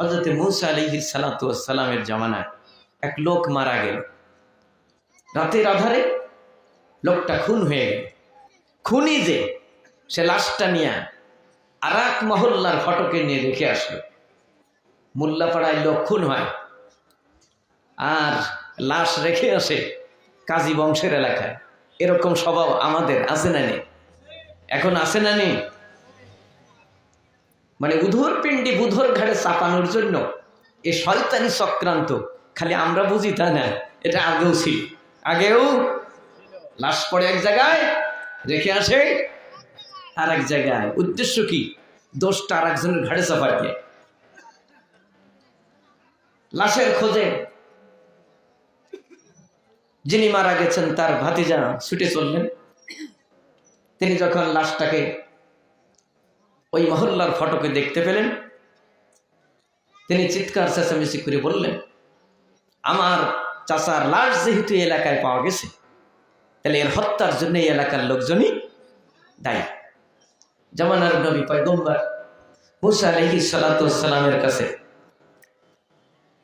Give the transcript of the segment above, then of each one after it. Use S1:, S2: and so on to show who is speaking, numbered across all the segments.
S1: হজরত মুসা আলহি সালাতামের জামানায় এক লোক মারা গেল। রাতের আধারে লোকটা খুন হয়ে গেল। খুনি যে, সে লাশটা নিয়ে আর এক মহল্লার ফটকে নিয়ে রেখে আসলো। মোল্লাপাড়ায় লোক খুন হয় আর লাশ রেখে আসে কাজী বংশের এলাকায়। এরকম স্বভাব আমাদের আছে না নেই? এখন আছে না নেই? মানে উধর পিণ্ডি বুধর ঘাড়ে চাপানোর জন্য এ শয়তানি চক্রান্ত। খালি আমরা বুঝি তা না? এটা আগেও ছিল। আগেও লাশ পড়ে এক জায়গায়, রেখে আসে আর এক জায়গায়। উদ্দেশ্য কি? দোষটা আর একজনের ঘাড়ে চাপার দিয়ে লাশের খোঁজে। যিনি মারা গেছেন, তার ভাতিজা ছুটে চললেন। তিনি যখন লাশটাকে ওই মহল্লার ফটোকে দেখতে পেলেন। তিনি চিৎকার চেঁচামেচি করে বললেন, আমার চাচার লাশ যেহেতু এলাকায় পাওয়া গেছে, তাহলে এর হত্যার জন্য এই এলাকার লোকজনই দায়ী। জামানার নবী পয়গম্বর মুসা আলহি সালাতামের কাছে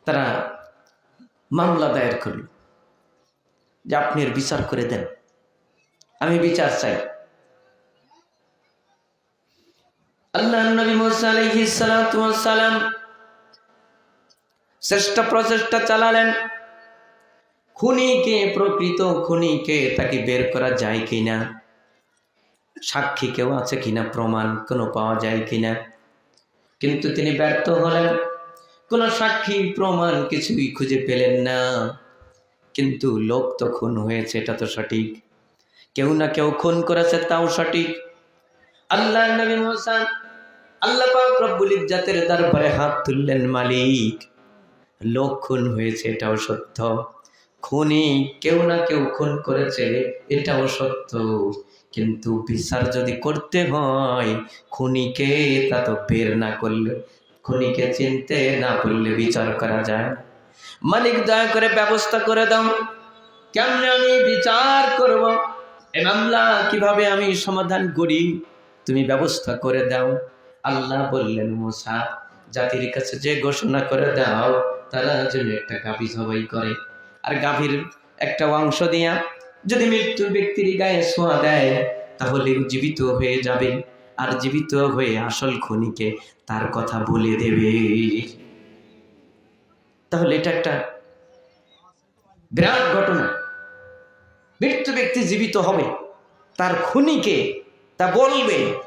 S1: তারা মামলা দায়ের করল যে আপনি এর বিচার করে দেন। আমি বিচার চাই। আল্লাহ নবী মুসা আলাইহিস সালাতু সালাম চেষ্টা প্রচেষ্টা চালালেন। খুনিকে, প্রকৃত খুনিকে তাকে বের করা যায় কিনা? সাক্ষী কেউ আছে কিনা? প্রমাণ কোনো পাওয়া যায় কিনা? কিন্তু তিনি ব্যর্থ হলেন। কোনো সাক্ষী, প্রমাণ কিছুই খুঁজে পেলেন না। কিন্তু লোক তো খুন হয়েছে, এটা তো সঠিক। কেউ না কেউ খুন করেছে, তাও সঠিক। আল্লাহ নবী মোসা আল্লাহ পাক রব্বুল ইজ্জাতের হাত তুললেন, মালিক। লোক খুন হয়েছে, এটাও সত্য। খুনি কেউ না কেউ খুন করেছে, এটাও সত্য। কিন্তু বিচার যদি করতে হয়, খুনিকে তা তো বের না করলে, খুনিকে চিনতে না করলে বিচার করা যায়। মালিক, দয়া করে ব্যবস্থা করে দাও। কেমনে আমি বিচার করব? এ মামলা কীভাবে আমি সমাধান করি? তুমি ব্যবস্থা করে দাও। আল্লাহ বললেন, মোসা, জাতির কাছে যে ঘোষণা করে দাও, তারা যেন একটা গাভী সবাই করে। আর গাভীর একটা অংশ দিয়া যদি মৃত্যু ব্যক্তির গায়ে ছোঁয়া দেয়, তাহলে জীবিত হয়ে যাবে। আর জীবিত হয়ে আসল খনিকে তার কথা বলে দেবে। তাহলে এটা একটা বিরাট ঘটনা। মৃত্যু ব্যক্তি জীবিত হবে, তার খুনিকে তা বলবে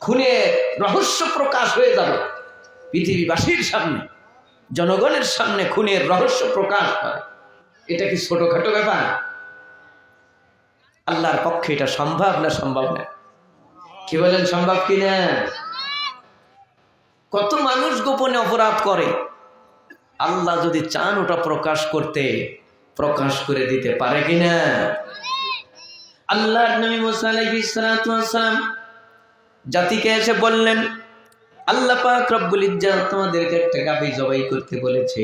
S1: খুনের রহস্য প্রকাশ হয়ে যাবে পৃথিবীবাসীর সামনে, জনগণের সামনে খুনের রহস্য প্রকাশ হয়। এটা কি ছোটখাটো ব্যাপার? আল্লাহর পক্ষে এটা সম্ভব না সম্ভব না? কি বলেন, সম্ভব কি না? কত মানুষ গোপনে অপরাধ করে। আল্লাহ যদি চান ওটা প্রকাশ করতে, প্রকাশ করে দিতে পারে কিনা আল্লাহ নবী মুসা আলাইহিস সালাতু ওয়াস সালাম জাতিকে এসে বললেন, আল্লাহ পাক রব্বুল ইজ্জাত তোমাদেরকে একটা গাভী জবাই করতে বলেছে।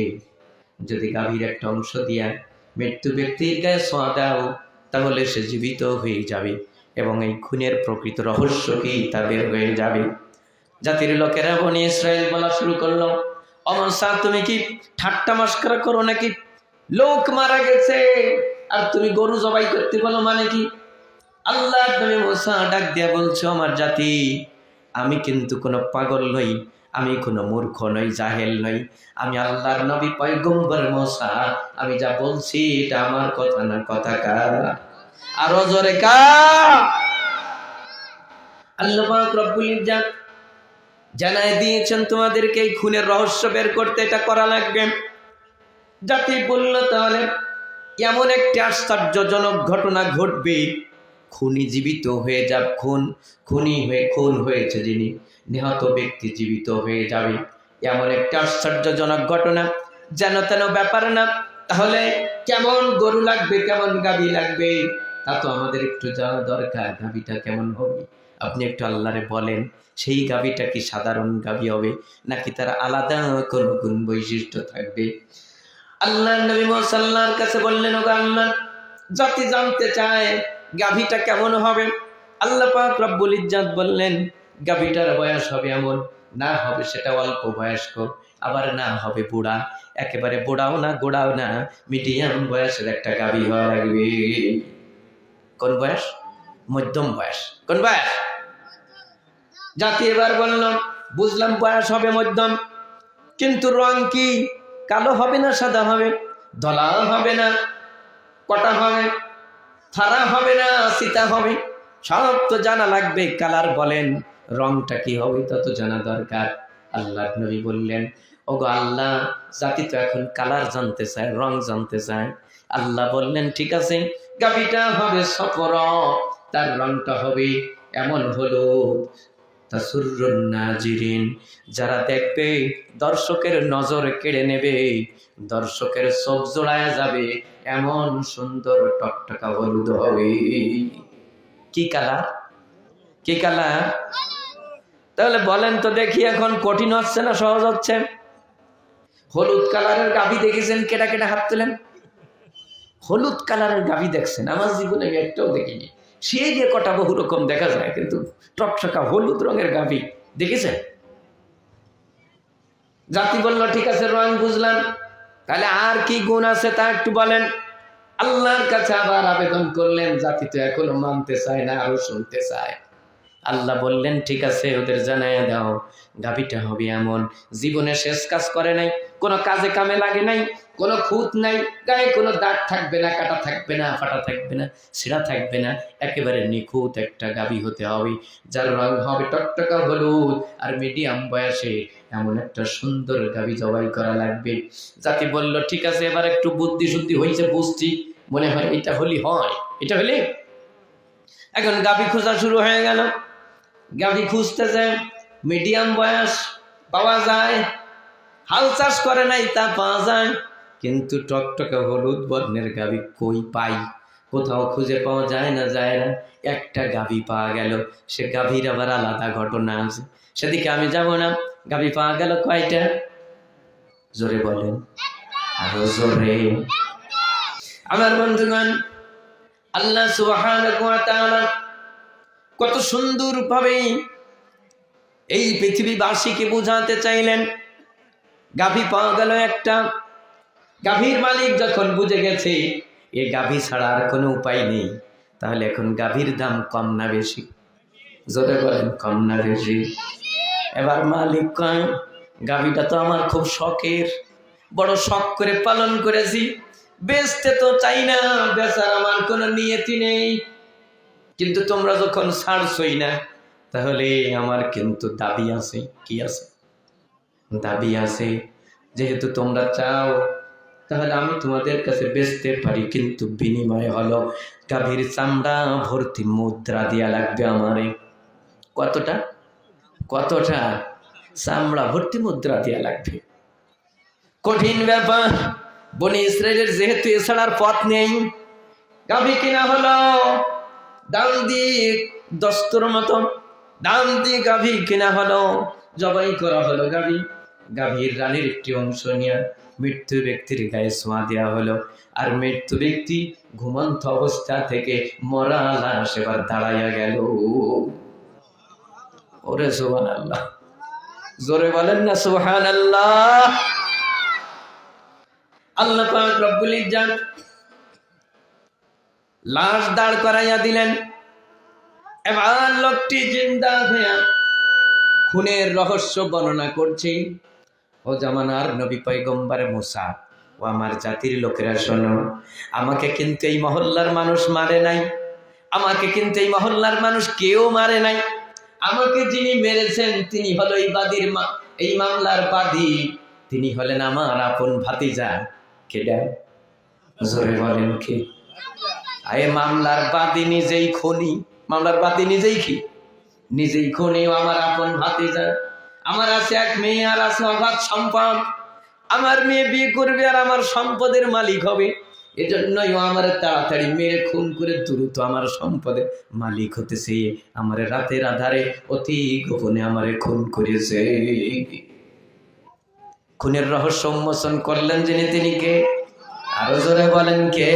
S1: যদি গাভীর একটা অংশ দিয়া মৃত্যু ব্যক্তির গায়ে ছোঁয়া দাও, তাহলে সে জীবিত হয়ে যাবে এবং এই খুনের প্রকৃত রহস্য কি তা বের হয়ে যাবে। জাতির লোকেরা বনি ইসরায়েল বলা শুরু করল অমর স্যার তুমি কি ঠাট্টা মস্করা করো নাকি? লোক মারা গেছে। আর তুমি গরু জবাই করতে বলো মানে কি? আল্লাহ তুমি মোসা ডাক দিয়া বলছো, আমার জাতি, আমি কিন্তু কোনো পাগল নই, আমি কোনো মূর্খ নই, জাহেল নই। আমি আল্লাহর নবী, পয়গম্বর মোসা। আমি যা বলছি, এটা আমার কথা না, কথা কার? আরও জোরে কা আল্লাহ দিয়েছেন তোমাদেরকে, এই খুনের রহস্য বের করতে এটা করা লাগবে। জাতি বলল, তাহলে এমন একটি আশ্চর্যজনক ঘটনা ঘটবে খুনি জীবিত হয়ে যাব, খুন, খুনি হয়ে, খুন হয়েছে যিনি, নিহত ব্যক্তি জীবিত হয়ে যাবে। এমন একটা আশ্চর্যজনক ঘটনা, যেন তেন ব্যাপার না। তাহলে কেমন গরু লাগবে, কেমন গাবি লাগবে? তা তো আমাদের একটু জানা দরকার, গাবিটা কেমন হবে? আপনি একটু আল্লাহরে বলেন, সেই গাবিটা কি সাধারণ গাবি হবে, নাকি তার আলাদা কোনো গুণ বৈশিষ্ট্য থাকবে? আল্লাহ নবী মোসাল্লার কাছে বললেন ও আল্লাহ জাতি জানতে চায় গাভীটা কেমন হবে? আল্লাহ পাক রব্বুল ইজ্জাত বললেন, গাভীটার বয়স হবে এমন, না হবে সেটা অল্প বয়স্ক, আবার না হবে বুড়া। একেবারে বুড়াও না, গোড়াও না, মিডিয়াম বয়সের একটা গাভী হওয়া লাগবে। কোন বয়স? মধ্যম বয়স। কোন বয়স? জাতি এবার বলল, বুঝলাম বয়স হবে মধ্যম, কিন্তু রং কি? কালো হবে না, সাদা হবে? ধলাও হবে না, কটা হবে? থারা হবে না, সীতা হবে। সব তো জানা লাগবে, কালার বলেন, রংটা কি হবে তত জানা দরকার। আল্লাহ নবী বললেন ও গো আল্লাহ, জাতি তো এখন কালার জানতে চায়, রং জানতে চায়। আল্লাহ বললেন, ঠিক আছে গাবিটা হবে সফর, তার রংটা হবে এমন হলুদ। যারা দেখবে দর্শকের নজর কেড়ে নেবে, দর্শকের চোখ জোড়ায় যাবে, এমন সুন্দর টকটকা হলুদ হবে। কি কালার? কি কালার? তাহলে বলেন তো দেখি এখন কঠিন হচ্ছে না সহজ হচ্ছে? হলুদ কালারের গাভি দেখেছেন? কেটা কেটা হাত তোলেন? হলুদ কালারের গাভি দেখছেন? আমার জীবনে আমি একটাও দেখিনি। সে যে কটা বহু রকম দেখা যায়, কিন্তু টকটকা হলুদ রঙের গাভি, দেখেছেন? জাতি বলল, ঠিক আছে, রং বুঝলাম। তাহলে আর কি গুণ আছে তা একটু বলেন। আল্লাহর কাছে আবার আবেদন করলেন, জাতি তো এখনও মানতে চায় না, আরও শুনতে চায়। আল্লাহ বললেন, ঠিক আছে, ওদের জানায় দাও। গাভীটা হবে এমন। জীবনে শেষ কাজ করে নাই, কোনো কাজে কামে লাগে নাই, কোনো খুঁত নাই, গায়ে কোনো দাগ থাকবে না, কাটা থাকবে না, ফাটা থাকবে না সেরা থাকবে না। একেবারে নিখুঁত একটা গাভী হতে হবে, যার রং হবে টকটকা হলুদ আর মিডিয়াম বয়সে। এমন একটা সুন্দর গাভী জবাই করা লাগবে। জাতি বলল, ঠিক আছে, এবার একটু বুদ্ধি শুদ্ধি হয়েছে বুঝছি। মনে হয় এটা হলি হয়, এটা হলে? এখন গাভী খোঁজা শুরু হয়ে গেল। গাভী খুঁজতেছে মিডিয়াম বয়স, পাওয়া যায়। হাল চাষ করে নাই, তা পাওয়া যায়। কিন্তু টকটকে হলুদ বর্ণের গাভী কই পাই? কোথাও খুঁজে পাওয়া যায় না যায় না। একটা গাভী পাওয়া গেল, সে গাভীর আবার আলাদা ঘটনা আছে। সেদিকে আমি যাব না, গাভী পাওয়া গেল কয়টা? জোরে বলেন। আরও জোরে। আমার বন্ধুগণ, আল্লাহ সুবহানাহু ওয়া তাআলা কত সুন্দর ভাবে এই পৃথিবীবাসীকে বোঝাতে চাইলেন। গাভী পাওয়া গেল একটা। গাভীর মালিক যখন বুঝে গেছে, এ গাভী ছাড়া আর কোনো উপায় নেই, তাহলে এখন গাভীর দাম কম না বেশি? জোরে বলেন, কম না বেশি। এবার মালিক কয়, গাভীটা তো আমার খুব শখের। বড় শখ করে পালন করেছি। বেচতে তো চাই না, বেচার আমার কোনো নিয়তি নেই। কিন্তু তোমরা যখন ছাড়ছই না, তাহলে আমার কিন্তু দাবি আছে। কি আছে? দাবি আছে, যেহেতু তোমরা চাও, তাহলে আমি তোমাদের কাছে বেচতে পারি, কিন্তু বিনিময় হলো গাভীর চামড়া, ভর্তি মুদ্রা দেওয়া লাগবে আমারে। কতটা? কতটা? চামড়া, ভর্তি মুদ্রা দেওয়া লাগবে। কঠিন ব্যাপার, বনি ইসরায়েলের যেহেতু এছাড়ার পথ নেই, গাভী কিনা হলো? দাম দিয়ে দস্তর মতো দাম দিয়ে গাভী কিনা হলো, জবাই করা হলো গাভী। গাভীর রানীর একটি অংশ নিয়ে মৃত্যু ব্যক্তির গায়ে ছোঁয়া দেওয়া হলো। আর মৃত্যু ব্যক্তি ঘুমন্ত অবস্থা থেকে মরা লাশ এবার দাঁড়াইয়া গেল। ওরে সোহান আল্লাহ জোরে বলেন না সোহান আল্লাহ আল্লাহ পাক রব্বুল ইজ্জাত লাশ দাঁড় করাইয়া দিলেন। এবার লোকটি জিন্দা হইয়া খুনের রহস্য বর্ণনা করছে, ও জামানার নবী পয়গম্বর মুসা, ও আমার জাতির লোকেরা শোনো, আমাকে কিন্তু এই মহল্লার মানুষ মারে নাই, আমাকে কিন্তু এই মহল্লার মানুষ কেউ মারে নাই। আমাকে যিনি মেরেছেন, তিনি হলো এই বাদীর মা, এই মামলার বাদী। তিনি হলেন আমার আপন ভাতিজা। কেডা জোরে বলেন কে? আয়ে মামলার বাদী নিজেই খনি মামলার বাদী নিজেই কি? নিজেই খনি আমার আপন ভাতিজা। আমার আছে এক মেয়ে আর আছে অগাধ সম্পদ। আমার মেয়ে বিয়ে করবে আর আমার সম্পদের মালিক হবে। এজন্যই আমার তাড়াতাড়ি মেরে খুন করে দ্রুত আমার সম্পদের মালিক হতেছে আমার রাতের আধারে অতি গোপনে আমারে খুন করেছে। খুনের রহস্য উন্মোচন করলেন যিনি তিনি কে? আরও জোরে বলেন কে?